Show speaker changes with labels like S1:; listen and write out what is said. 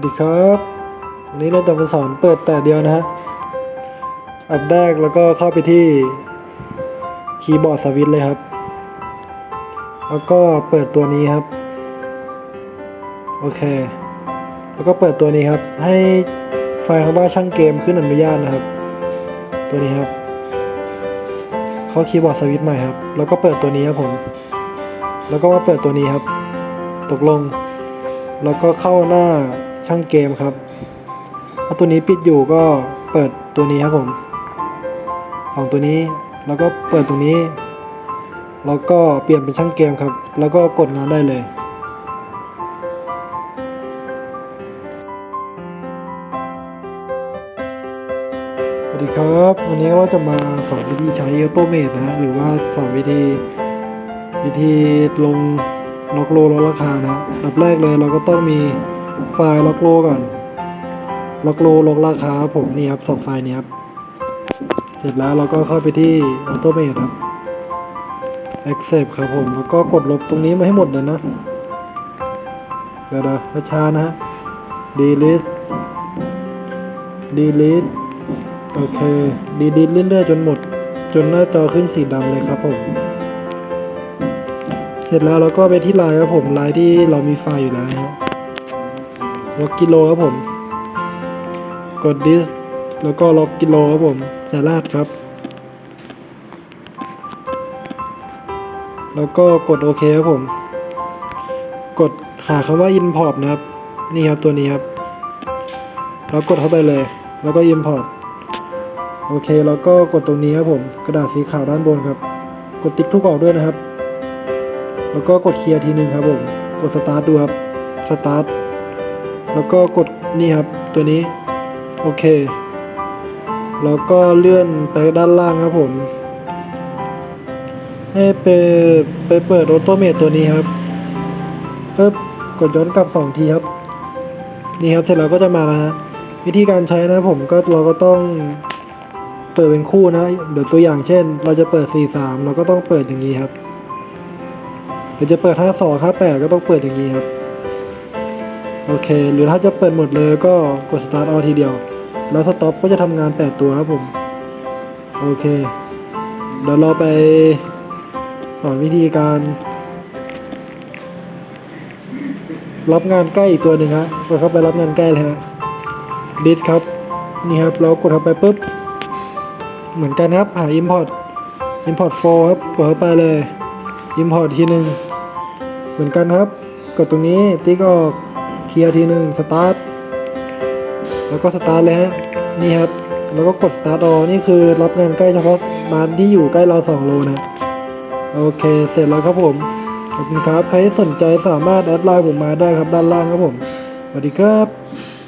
S1: วัสดีครับวันนี้เราจะมาสอนเปิดแต่เดียวนะฮะอันแรกแล้วก็เข้าไปที่คีย์บอร์ดสวิตเลยครับ แล้วก็เปิดตัวนี้ครับ โอเค แล้วก็เปิดตัวนี้ครับ ให้ไฟล์คำว่าช่างเกมขึ้นอนุญาตนะครับ ตัวนี้ครับ เข้าคีย์บอร์ดสวิตใหม่ครับ แล้วก็เปิดตัวนี้ครับผม แล้วก็มาเปิดตัวนี้ครับ ตกลง แล้วก็เข้าหน้า ช่างเกมครับถ้าตัวนี้ปิดอยู่ก็เปิดตัวนี้ครับผมสองตัวนี้แล้วก็เปิดตรงนี้ แล้วก็เปลี่ยนเป็นช่างเกมครับ แล้วก็กดงานได้เลยสวัสดีครับ วันนี้เราจะมาสอนวิธีใช้ a u t o m a t e นะหรือว่าสอนวิธีวิธีลงล็อกโลลดราคานะอันดับแรกเลยเราก็ต้องมี ไฟล์ล็อกโลก่อน ล็อกโลลดราคาผมนี่ครับสองไฟล์นี้ครับ เสร็จแล้วเราก็เข้าไปที่ a u t o m a t e ครับ accept ครับผม แล้วก็กดลบตรงนี้มาให้หมดเลยนะ เดี๋ยวๆช้านะฮะ delete delete โอเคดีดีเรื่อยๆจนหมด จนหน้าจอขึ้นสีดำเลยครับผมเสร็จแล้วเราก็ไปที่ไลน์ครับผมไลน์ที่เรามีไฟล์อยู่แล้วฮะ ล็อกกิโลครับผม กดดิสแล้วก็ล็อกกิโลครับผมส่รหัสครับ แล้วก็กดโอเคครับผม กดหาคำว่า import นะครับ นี่ครับตัวนี้ครับ แล้วกดเข้าไปเลย แล้วก็ import โอเค แล้วก็กดตรงนี้ครับผม กระดาษสีขาวด้านบนครับ กดติ๊กทุกออกด้วยนะครับ แล้วก็กดเคลียร์ทีนึงครับผม กดสตาร์ทดูครับ สตาร์ท แล้วก็กดนี่ครับตัวนี้ โอเค แล้วก็เลื่อนไปด้านล่างครับผม ให้ไปไปเปิดออโตเมตตัวนี้ครับปึ๊บกดย้อนกลับสองทีครับ นี่ครับเสร็จแล้วก็จะมาแล้วฮะวิธีการใช้นะผมก็เราก็ต้องเปิดเป็นคู่นะเดี๋ยวตัวอย่างเช่น เราจะเปิด 4 3 เราก็ต้องเปิดอย่างนี้ครับหรือจะเปิด 5 2 5 8 ก็ต้องเปิดอย่างนี้ครับ โอเค หรือถ้าจะเปิดหมดเลยก็กด start all ทีเดียว แล้ว stop ก็จะทำงาน 8 ตัวครับผม โอเค เดี๋ยวเราไปสอนวิธีการ รับงานใกล้อีกตัวหนึ่งฮะกดเข้าไปรับงานใกล้เลยฮะดิสครับ นี่ครับ เรากดเข้าไปปุ๊บ เหมือนกันครับ หา import import for ครับ กดเข้าไปเลย import ทีหนึ่งเหมือนกันครับ กดตรงนี้ติ๊กออก เคลียร์ทีหนึ่งสตาร์ทแล้วก็สตาร์ทเลยฮะนี่ครับแล้วก็กดสตาร์ทออนี่คือรับงานใกล้เฉพาะร้านที่อยู่ใกล้เรา 2 โลนะโอเคเสร็จแล้วครับผมขอบคุณครับ ใครที่สนใจสามารถแอดไลน์ผมมาได้ครับด้านล่างครับผม สวัสดีครับ